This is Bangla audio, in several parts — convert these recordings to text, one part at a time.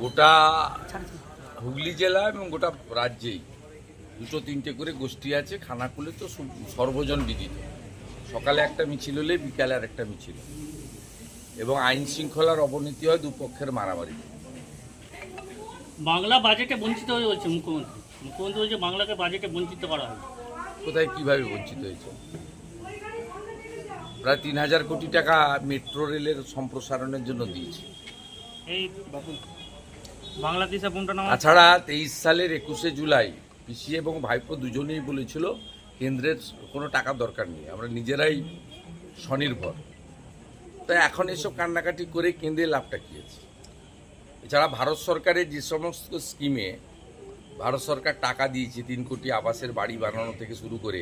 গোটা হুগলি জেলা এবং গোটা রাজ্যেই দুটো তিনটে করে গোষ্ঠী আছে খানাকুলে তো সর্বজন বিদিত। সকালে একটা মিছিল হলে বিকালে আর একটা মিছিল। এবং আইন শৃঙ্খলার অবনতি হয় দুপক্ষের মারামারি। বাংলা বাজেটে বঞ্চিত হয়ে বলছে মুখ্যমন্ত্রী। মুখ্যমন্ত্রী বলছে বাংলাকে বাজেটে বঞ্চিত করা হয় কোথায় কীভাবে বঞ্চিত হয়েছে? প্রায় তিন হাজার কোটি টাকা মেট্রো রেলের সম্প্রসারণের জন্য দিয়েছে। এই তাছাড়া তেইশ সালের একুশে জুলাই পিসি এবং ভাইপো দুজনেই বলেছিল, কেন্দ্রের কোনো টাকা দরকার নেই, আমরা নিজেরাই স্বনির্ভর। তাই এখন এসব কান্নাকাটি করে কেন্দ্রের লাভটা কী আছে? এছাড়া ভারত সরকারের যে সমস্ত স্কিমে ভারত সরকার টাকা দিয়েছে, তিন কোটি আবাসের বাড়ি বানানো থেকে শুরু করে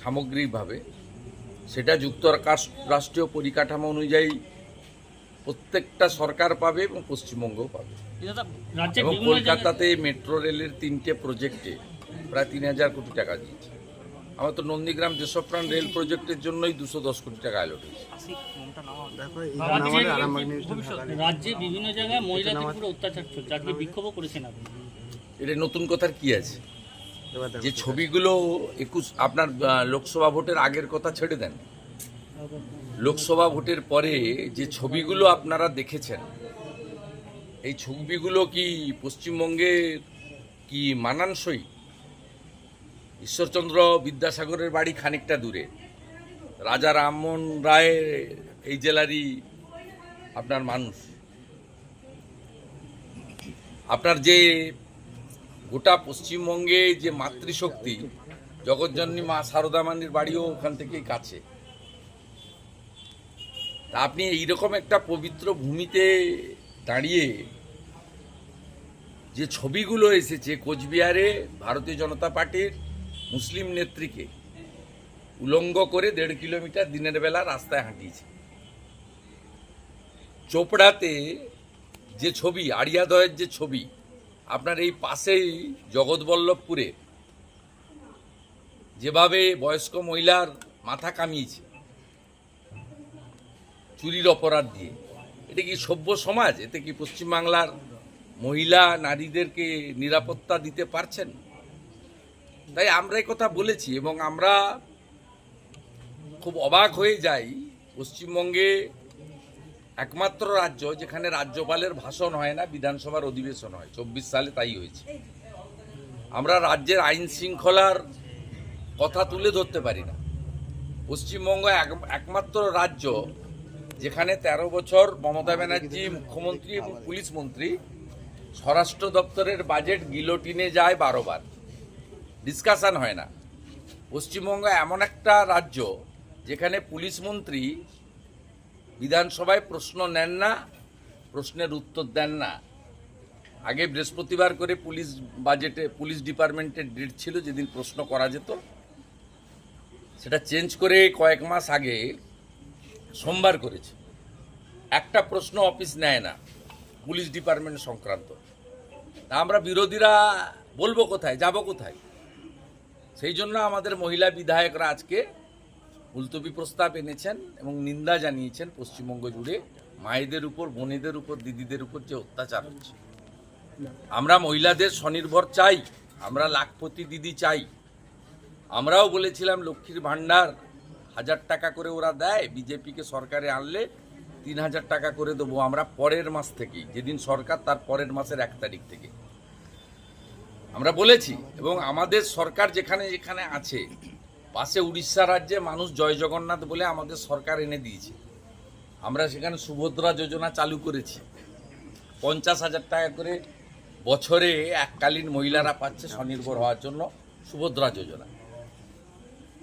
সামগ্রিকভাবে, সেটা যুক্তরাষ্ট্রীয় পরিকাঠামো অনুযায়ী প্রত্যেকটা সরকার পাবে এবং পশ্চিমবঙ্গও পাবে। এবং কলকাতাতে মেট্রো রেলের তিনটে প্রজেক্টে প্রায় তিন হাজার কোটি টাকা দিয়েছে। আমার তো নন্দীগ্রাম দেশপ্রাণ রেল প্রজেক্টের জন্যই দুশো দশ কোটি টাকা অ্যালোট হয়েছে। রাজ্যে- রাজ্যে বিভিন্ন জায়গায় মহিলাদের উপরে অত্যাচার চলছে। আজকে বিক্ষোভও করেছেন আপনি। এটা নতুন কথার কি আছে? যে ছবিগুলো একুশ আপনার লোকসভা ভোটের আগের কথা ছেড়ে দেন। লোকসভা ভোটের পরে যে ছবিগুলো আপনারা দেখেছেন, এই ছবিগুলো কি পশ্চিমবঙ্গের কি মানানসই? ঈশ্বরচন্দ্র বিদ্যাসাগরের বাড়ি খানিকটা দূরে। রাজা রামমোহন রায়ের এই জেলারই আপনার মানুষ। আপনার যে গোটা পশ্চিমবঙ্গে যে মাতৃশক্তি জগৎজননী মা সারদা মানির বাড়িও ওখান থেকেই কাছে। তা আপনি এইরকম একটা পবিত্র ভূমিতে দাঁড়িয়ে যে ছবিগুলো এসেছে কোচবিহারে ভারতীয় জনতা পার্টির মুসলিম নেত্রীকে উলঙ্গ করে দেড় কিলোমিটার দিনের বেলা রাস্তায় হাঁটিয়েছে। চোপড়াতে যে ছবি, আড়িয়াদয়ের যে ছবি, আপনার এই পাশেই জগৎবল্লভপুরে যেভাবে বয়স্ক মহিলার মাথা কামিয়েছে চুরির অপরাধ দিয়ে। এটা কি সভ্য সমাজ? এতে কি পশ্চিমবাংলার মহিলা নারীদেরকে নিরাপত্তা দিতে পারছেন? তাই আমরা কথা বলেছি এবং আমরা খুব অবাক হয়ে যাই পশ্চিমবঙ্গে একমাত্র রাজ্য যেখানে রাজ্যপালের ভাষণ হয় না, বিধানসভার অধিবেশন হয়। চব্বিশ সালে তাই হয়েছে। আমরা রাজ্যের আইন শৃঙ্খলার কথা তুলে ধরতে পারি না। পশ্চিমবঙ্গ এক- একমাত্র রাজ্য যেখানে ১৩ বছর মমতা ব্যানার্জি মুখ্যমন্ত্রী এবং পুলিশ মন্ত্রী, স্বরাষ্ট্র দপ্তরের বাজেট গিলোটিনে যায় বারোবার ডিসকাশন হয় না। পশ্চিমবঙ্গ এমন একটা রাজ্য যেখানে পুলিশ মন্ত্রী বিধানসভায় প্রশ্ন নেন না, প্রশ্নের উত্তর দেন না। আগে বৃহস্পতিবার করে পুলিশ বাজেটে, পুলিশ ডিপার্টমেন্টের ডেট ছিল যেদিন প্রশ্ন করা যেত। সেটা চেঞ্জ করে কয়েক মাস আগে সোমবার করেছে। একটা প্রশ্ন অফিস নেয় না, পুলিশ ডিপার্টমেন্ট সংক্রান্ত। তা আমরা বিরোধীরা বলব কোথায়, যাব কোথায়? সেই জন্য আমাদের মহিলা বিধায়করা আজকে মুলতবি প্রস্তাব এনেছেন এবং নিন্দা জানিয়েছেন পশ্চিমবঙ্গ জুড়ে মায়েদের উপর, বোনেদের উপর, দিদিদের উপর যে অত্যাচার হচ্ছে। আমরা মহিলাদের স্বনির্ভর চাই, আমরা লাখপতি দিদি চাই। আমরাও বলেছিলাম লক্ষ্মীর ভাণ্ডার হাজার টাকা করে ওরা দেয়, বিজেপিকে সরকারে আনলে তিন হাজার টাকা করে দেবো আমরা পরের মাস থেকেই, যেদিন সরকার তার পরের মাসের এক তারিখ থেকে। আমরা বলেছি, এবং আমাদের সরকার যেখানে যেখানে আছে, পাশে উড়িষ্যা রাজ্যে মানুষ জয় জগন্নাথ বলে আমাদের সরকার এনে দিয়েছে। আমরা সেখানে সুভদ্রা যোজনা চালু করেছি। পঞ্চাশ হাজার টাকা করে বছরে এককালীন মহিলারা পাচ্ছে স্বনির্ভর হওয়ার জন্য সুভদ্রা যোজনা।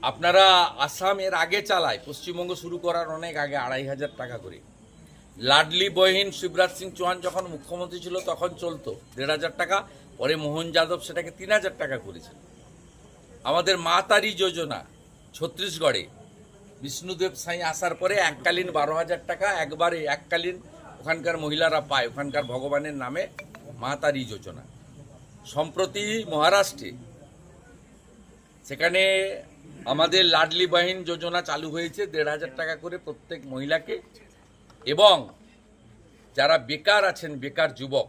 আপনারা আসাম এর আগে চালায়, পশ্চিমবঙ্গ শুরু করার অনেক আগে আড়াই হাজার টাকা করে। লাডলি, বহিন, শিবরাজ সিং চৌহান যখন মুখ্যমন্ত্রী ছিল তখন চলতো দেড় হাজার টাকা, পরে মোহন যাদব সেটাকে তিন হাজার টাকা করেছে। আমাদের মা তারি যোজনা ছত্তিশগড়ে, বিষ্ণুদেব সাই আসার পরে এককালীন বারো হাজার টাকা, একবারে এককালীন ওখানকার মহিলারা পায়, ওখানকার ভগবানের নামে মা তারি যোজনা। সম্প্রতি মহারাষ্ট্রে, সেখানে আমাদের লাডলি বাহিন যোজনা চালু হয়েছে দেড় হাজার টাকা করে প্রত্যেক মহিলাকে। এবং যারা বেকার আছেন বেকার যুবক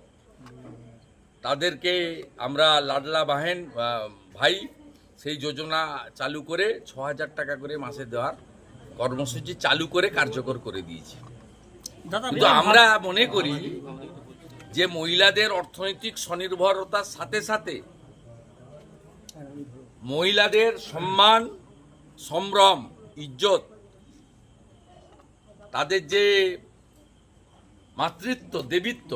তাদেরকে আমরা লাডলা বাহেন ভাই সেই যোজনা চালু করে ছ হাজার টাকা করে মাসে দেওয়ার কর্মসূচি চালু করে কার্যকর করে দিয়েছি। কিন্তু আমরা মনে করি যে মহিলাদের অর্থনৈতিক স্বনির্ভরতার সাথে সাথে মহিলাদের সম্মান, সম্ভ্রম, ইজ্জত, তাদের যে মাতৃত্ব, দেবিত্ব,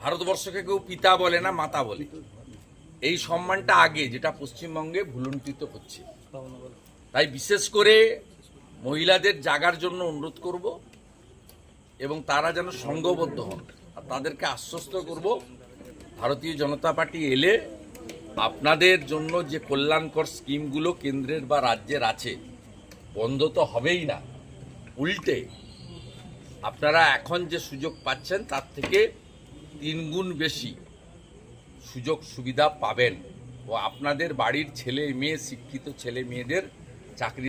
ভারতবর্ষকে কেউ পিতা বলে না, মাতা বলে। এই সম্মানটা আগে, যেটা পশ্চিমবঙ্গে ভুলুণ্ঠিত হচ্ছে। তাই বিশেষ করে মহিলাদের জাগার জন্য অনুরোধ করব এবং তারা যেন সংঘবদ্ধ হন। আর তাদেরকে আশ্বস্ত করব, ভারতীয় জনতা পার্টি এলে আপনাদের জন্য যে কল্যাণকর স্কিমগুলো কেন্দ্রের বা রাজ্যের আছে, বন্ধ তো হবেই না। উল্টে, আপনারা এখন যে সুযোগ পাচ্ছেন, তার থেকে তিনগুণ বেশি সুযোগ সুবিধা পাবেন। ও আপনাদের বাড়ির ছেলে, মেয়ে, শিক্ষিত ছেলে, মেয়েদের চাকরি